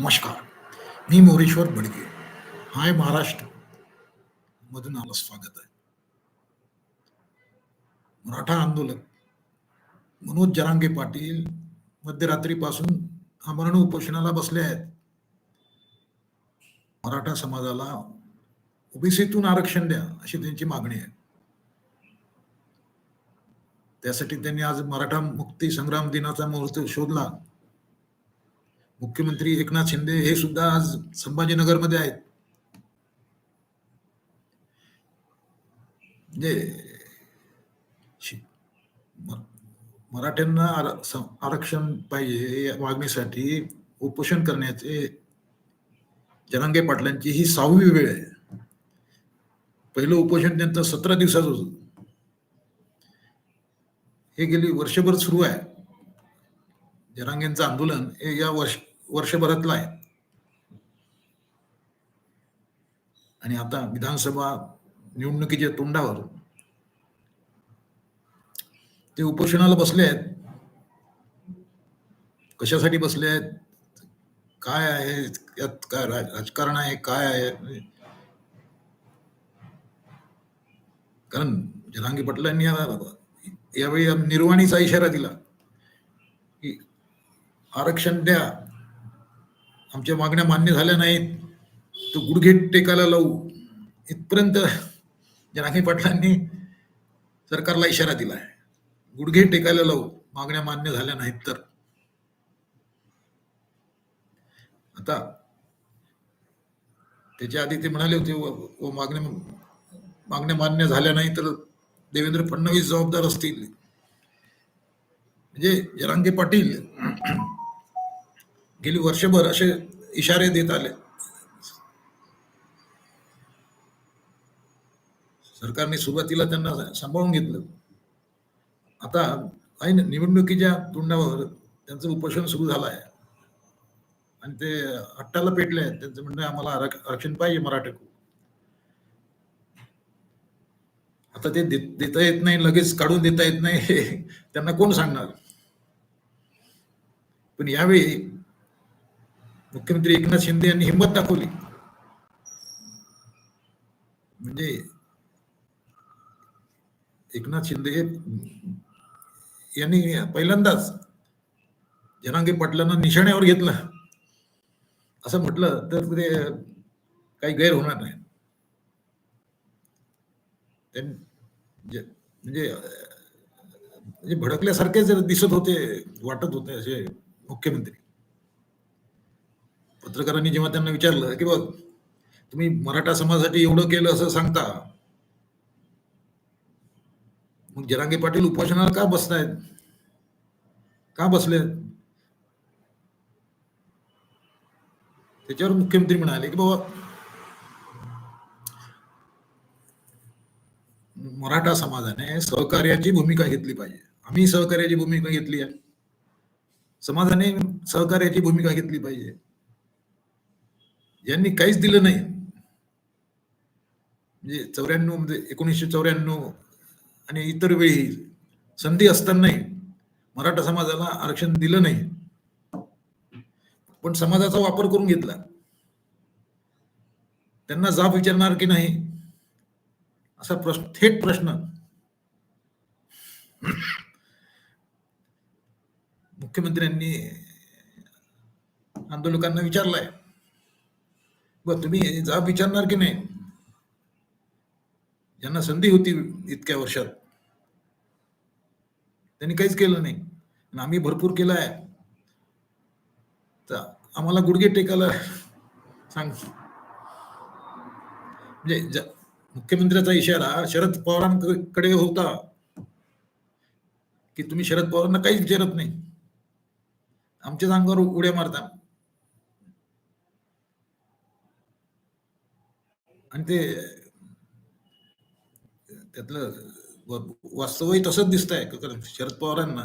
नमस्कार. मी मोरेश्वर बडगे. हाय महाराष्ट्र. मधून आम्हाला स्वागत आहे. मराठा आंदोलक मनोज जरांगे पाटील मध्यरात्रीपासून आमरण उपोषणाला बसले आहेत. मराठा समाजाला ओबीसीतून आरक्षण द्या अशी त्यांची मागणी आहे. त्यासाठी त्यांनी आज मराठा मुक्ती संग्राम दिनाचा मुहूर्त शोधला. मुख्यमंत्री एकनाथ शिंदे हे सुद्धा आज संभाजीनगरमध्ये आहेत. म्हणजे मराठ्यांना आर- आरक्षण पाहिजे मागणीसाठी उपोषण करण्याचे जनांगे पाटलांची ही सहावी वेळ आहे. पहिलं उपोषण त्यांचं सतरा दिवसाचं होतं. हे गेली वर्षभर सुरू आहे. जनांगेंचं आंदोलन हे या वर्ष वर्षभरातला आहे. आणि आता विधानसभा निवडणुकीच्या तोंडावर ते उपोषणाला बसले आहेत. कशासाठी बसले आहेत? काय आहे? यात काय राज- राजकारण आहे? काय आहे? कारण जनांगी पटलांनी यावेळी निर्वाणीचा इशारा दिला की आरक्षण द्या. आमच्या मागण्या मान्य झाल्या नाहीत. तो गुडघे टेकायला लावू. इथपर्यंत जनाकी पाटलांनी सरकारला इशारा दिला आहे गुडघे टेकायला लावू. मागण्या मान्य झाल्या नाहीत तर. आता त्याच्या आधी ते म्हणाले होते व- व मागण्या मागण्या मान्य झाल्या नाही तर देवेंद्र फडणवीस जबाबदार असतील. म्हणजे जरांगे पाटील गेली वर्षभर असे इशारे देत आले. सरकारने सुरुवातीला त्यांना सांभाळून घेतलं. आता काही ना निवडणुकीच्या तोंडावर त्यांचं उपोषण सुरू झालं आहे. आणि ते हट्टाला पेटले आहेत. त्यांचं म्हणणं आम्हाला आरक्षण पाहिजे मराठा आता ते देता येत नाही लगेच काढून देता येत नाही हे त्यांना कोण सांगणार? पण यावेळी मुख्यमंत्री एकनाथ शिंदे यांनी हिंमत दाखवली. म्हणजे एकनाथ शिंदे यांनी पहिल्यांदाच जनांगे पाटलांना निशाण्यावर घेतलं. असं म्हटलं तर ते काही गैर होणार नाही. त्यां- म्हणजे म्हणजे भडकल्यासारखेच दिसत होते वाटत होते असे मुख्यमंत्री. पत्रकारांनी जेव्हा त्यांना विचारलं की बघ तुम्ही मराठा समाजासाठी एवढं केलं असं सांगता. मग जरांगे पाटील उपोषणाला का बसतायत? का बसले त्याच्यावर मुख्यमंत्री म्हणाले की बाबा मराठा समाजाने सहकार्याची भूमिका घेतली पाहिजे. आम्ही सहकार्याची भूमिका घेतली आहे. समाजाने सहकार्याची भूमिका घेतली पाहिजे. यांनी काहीच दिलं नाही. म्हणजे चौऱ्याण्णवमध्ये एकोणीसशे चौऱ्याण्णव आणि इतर वेळी संधी असतानाही मराठा समाजाला आरक्षण दिलं नाही. पण समाजाचा वापर करून घेतला. त्यांना जाब विचारणार की नाही? असा प्रश्न थेट प्रश्न. मुख्यमंत्र्यांनी आंदोलकांना विचारलाय. बर तुम्ही जाब विचारणार की नाही? ज्यांना संधी होती इतक्या वर्षात. त्यांनी काहीच केलं नाही. आणि आम्ही भरपूर केलं आहे. तर आम्हाला गुडघे टेकायला सांग. म्हणजे मुख्यमंत्र्याचा इशारा शरद पवारांकडे होता. की तुम्ही शरद पवारांना काहीच विचारत नाही. आमच्याच अंगावर उड्या मारता. आणि ते त्यातलं वास्तवही तसंच दिसत आहे कारण शरद पवारांना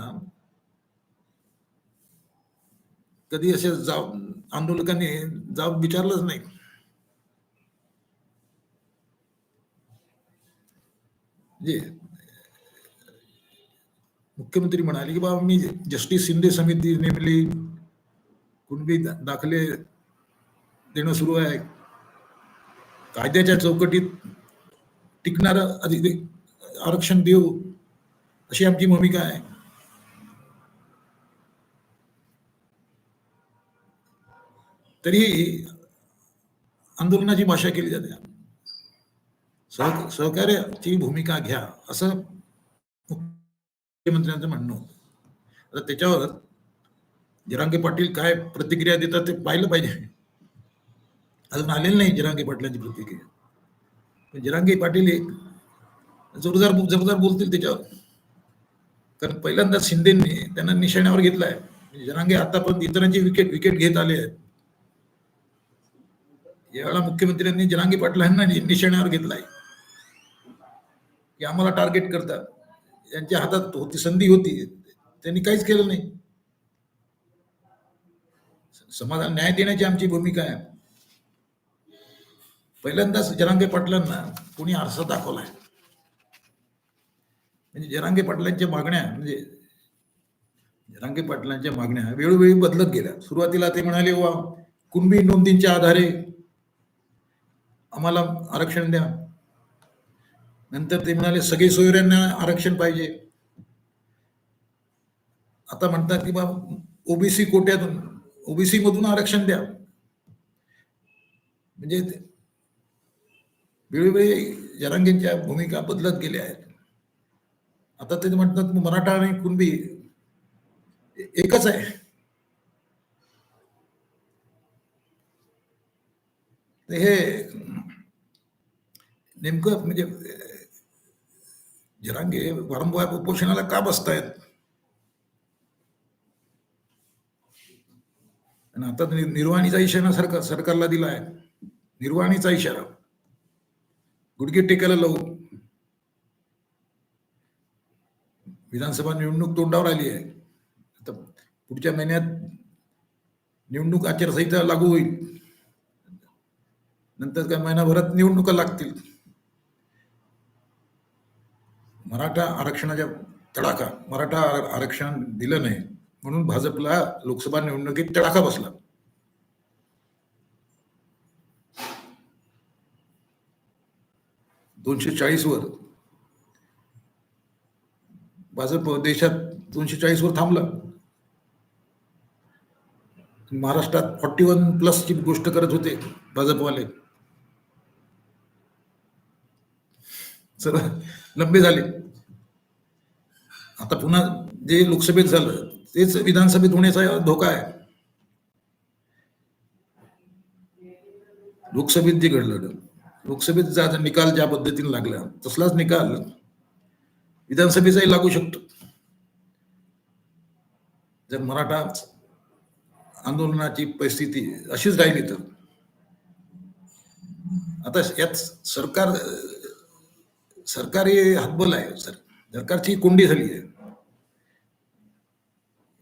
कधी असे जाब आंदोलकांनी जाब विचारलंच नाही. म्हणजे मुख्यमंत्री म्हणाले की बाबा मी जस्टिस शिंदे समिती नेमली कुणबी दाखले देणं सुरू आहे. कायद्याच्या चौकटीत टिकणार अधिक आरक्षण देऊ अशी आमची भूमिका आहे. तरीही आंदोलनाची भाषा केली जाते. सह सहकार्याची भूमिका घ्या असं मुख्यमंत्र्यांचं म्हणणं होतं. आता त्याच्यावर जिरांगे पाटील काय प्रतिक्रिया देतात ते पाहिलं पाहिजे. अजून आलेलं नाही जिरांगे पाटलांची प्रतिक्रिया पण जिरांगे पाटील एक जोरदार जोरदार बोलतील त्याच्यावर. कारण पहिल्यांदा शिंदेनी त्यांना निशाण्यावर घेतलाय. म्हणजे जरांगे आतापर्यंत इतरांची विकेट विकेट घेत आले आहेत. यावेळेला मुख्यमंत्र्यांनी जरांगे पाटलांना निशाण्यावर घेतलाय. की आम्हाला टार्गेट करतात. यांच्या हातात होती संधी होती. त्यांनी काहीच केलं नाही. समाजाला न्याय देण्याची आमची भूमिका आहे. पहिल्यांदाच जरांगे पाटलांना कोणी आरसा दाखवलाय? म्हणजे जरांगे पाटलांच्या मागण्या म्हणजे जरांगे पाटलांच्या मागण्या वेळोवेळी बदलत गेल्या. सुरुवातीला ते म्हणाले वा कुणबी नोंदींच्या आधारे आम्हाला आरक्षण द्या. नंतर ते म्हणाले सगळे सोयऱ्यांना आरक्षण पाहिजे. आता म्हणतात की बा ओबीसी कोट्यातून ओबीसी मधून आरक्षण द्या. म्हणजे वेळोवेळी जरांगेंच्या भूमिका बदलत गेल्या आहेत. आता ते म्हणतात मराठा आणि कुणबी एकच आहे. हे नेमकं म्हणजे जरांगे वारंवार उपोषणाला का बसतायत? आणि आता निर्वाणीचा इशारा सरकार सरकारला दिला आहे निर्वाणीचा इशारा. गुडघे टेकायला लावू. विधानसभा निवडणूक तोंडावर आली आहे. आता पुढच्या महिन्यात निवडणूक आचारसंहिता लागू होईल. नंतर काय महिनाभरात निवडणुका लागतील. मराठा आरक्षणाच्या तडाखा मराठा आरक्षण दिलं नाही. म्हणून भाजपला लोकसभा निवडणुकीत तडाखा बसला. दोनशे चाळीसवर भाजप देशात दोनशे चाळीस वर थांबलं. महाराष्ट्रात फॉर्टी वन प्लस ची गोष्ट करत होते भाजपवाले. सर लंबे झाले. आता पुन्हा जे लोकसभेत झालं तेच विधानसभेत होण्याचा धोका आहे. लोकसभेत जे घडलं लोकसभेचा निकाल ज्या पद्धतीने लागला तसलाच निकाल विधानसभेचाही लागू शकतो. जर मराठा आंदोलनाची परिस्थिती अशीच राहिली तर? आता यात सरकार सरकारी हातबल आहे सर. सरकारची कोंडी झाली आहे.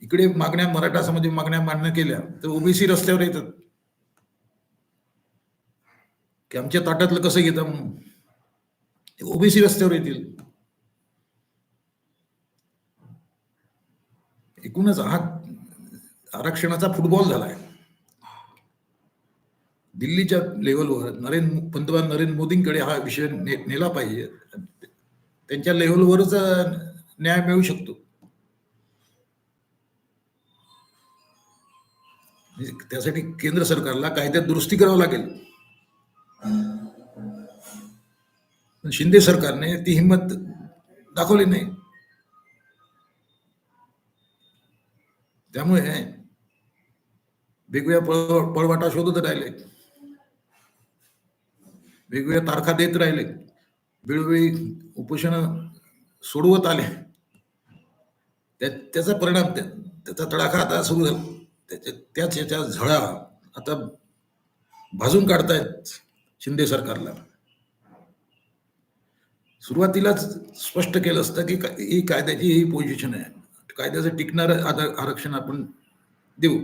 इकडे मागण्या मराठा समाज मागण्या मान्य केल्या तर ओबीसी रस्त्यावर येतात. की आमच्या ताटातलं कसं घेतं म्हणून? ओबीसी रस्त्यावर येतील. एकूणच हा आरक्षणाचा फुटबॉल झालाय. दिल्लीच्या लेवलवर नरेंद्र पंतप्रधान नरेंद्र मोदींकडे हा विषय ने, नेला पाहिजे. त्यांच्या लेवलवरच न्याय मिळू शकतो. म्हणजे त्यासाठी केंद्र सरकारला कायद्यात दुरुस्ती करावं लागेल. पण शिंदे सरकारने ती हिंमत दाखवली नाही. त्यामुळे वेगवेगळ्या पळ पळवाटा शोधत राहिले. वेगवेगळ्या तारखा देत राहिले. वेळोवेळी उपोषण सोडवत आले. त्या त्याचा परिणाम त्याचा तडाखा आता सुरू झाला. त्याच्या त्याच याच्या झळा आता भाजून काढतायत. शिंदे सरकारला. सुरुवातीलाच स्पष्ट केलं असतं की ही कायद्याची ही पोझिशन आहे. कायद्याचं टिकणारं आरक्षण आपण देऊ.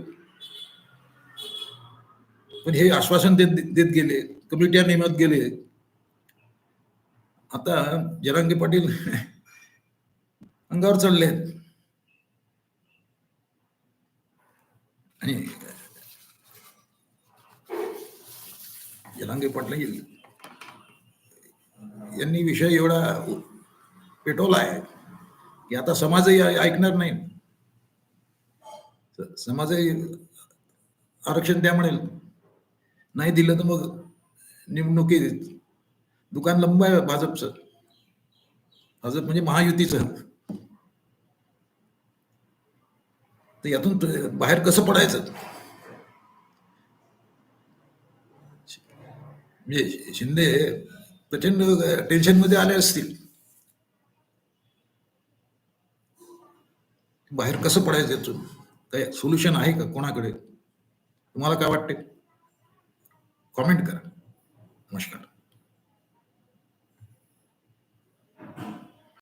पण हे आश्वासन देत देत गेले कमिट्या नेमत गेले. आता जरांगे पाटील अंगावर चढले आणि जरांगे पाटील यांनी विषय एवढा पेटवला आहे की आता समाजही ऐकणार नाही. समाजही आरक्षण द्या म्हणेल. नाही दिलं तर मग निवडणुकीत दुकान लंब आहे भाजपचं. भाजप म्हणजे महायुतीचं. तर यातून बाहेर कसं पडायचं? म्हणजे शिंदे प्रचंड टेन्शनमध्ये आले असतील. बाहेर कसं पडायचं यातून? काय सोल्युशन आहे का कोणाकडे? तुम्हाला काय वाटते? कॉमेंट करा. नमस्कार.